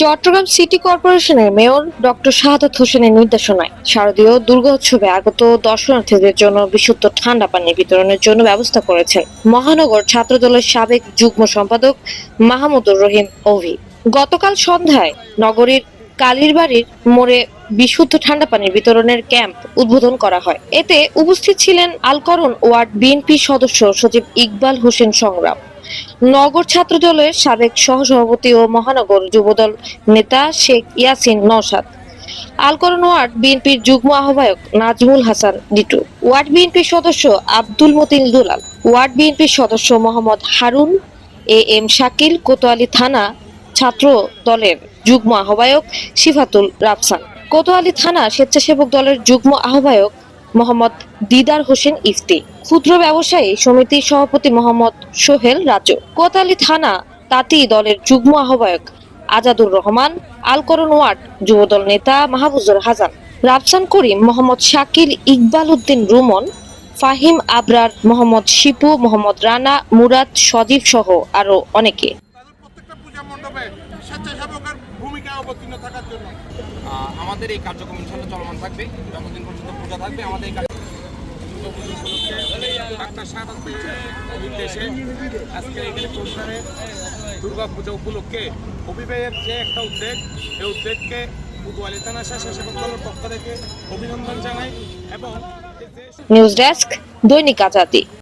Chittagong city কর্পোরেশনের mayor doctor Shahadat হোসেনের নির্দেশনায় শারদীয় দুর্গোৎসবে আগত দর্শনার্থীদের জন্য বিশুদ্ধ ঠান্ডা পানি বিতরণের জন্য ব্যবস্থা করেছেন মহানগর ছাত্রদলের সাবেক যুগ্ম সম্পাদক মাহমুদুর রহিম অভি। গতকাল সন্ধ্যায় নগরীর কালীরবাড়ির মোড়ে বিশুদ্ধ ঠান্ডা পানির বিতরণের ক্যাম্প উদ্বোধন করা হয়। এতে উপস্থিত ছিলেন আলকরণ ওয়ার্ড বিএনপি সদস্য সচিব ইকবাল হোসেন সংগ্রাম। নগর ছাত্র দলের সাবেক সহসভাপতি ও মহানগর যুবদল নেতা শেখ ইয়াসিন নওশাদ। আলকরণ ওয়ার্ড বিএনপির যুগ্ম আহ্বায়ক নাজমুল হাসান ডিটু। ওয়ার্ড বিএনপির সদস্য আব্দুল মতিন দুলাল। ওয়ার্ড বিএনপির সদস্য মোহাম্মদ হারুন এ এম শাকিল কোতোয়ালি থানা ছাত্র দলের যুগ্ম আহ্বায়ক সিফাতুল রাফসান। কোতোয়ালি থানা স্বেচ্ছাসেবক দলের যুগ্ম আহ্বায়ক মোহাম্মদ দিদার হোসেন ইফতি। ক্ষুদ্র ব্যবসায়ী সমিতির সভাপতি মোহাম্মদ সোহেল রাজু। কোতালি থানা তাঁতি দলের যুগ্ম আহ্বায়ক আজাদুর রহমান আলকরণ ওয়ার্ড যুবদল নেতা মাহবুজুর হাসান। রাফসান করিম মোহাম্মদ শাকিল ইকবাল উদ্দিন রুমন, ফাহিম আবরার মোহাম্মদ শিপু, মোহাম্মদ রানা, মুরাদ, সজীব সহ আরও অনেকে। স্বেচ্ছাসেবকের ভূমিকা অবতীর্ণ থাকার জন্য। আমাদের এই কার্যক্রম ইনশাল্লাহ চলমান থাকবে। যতদিন পর্যন্ত পূজা থাকবে আমাদের এই ডাক্তার সাহায্যের নির্দেশে আজকে এখানে পরিবারে দুর্গা পূজা উপলক্ষে অভিভাবকের যে একটা উদ্যোগ এই উদ্যোগকে উদুয়ালি থানা স্বেচ্ছাসেবক দলের পক্ষ থেকে অভিনন্দন জানাই এবং নিউজ ডেস্ক দৈনিক আজাদি।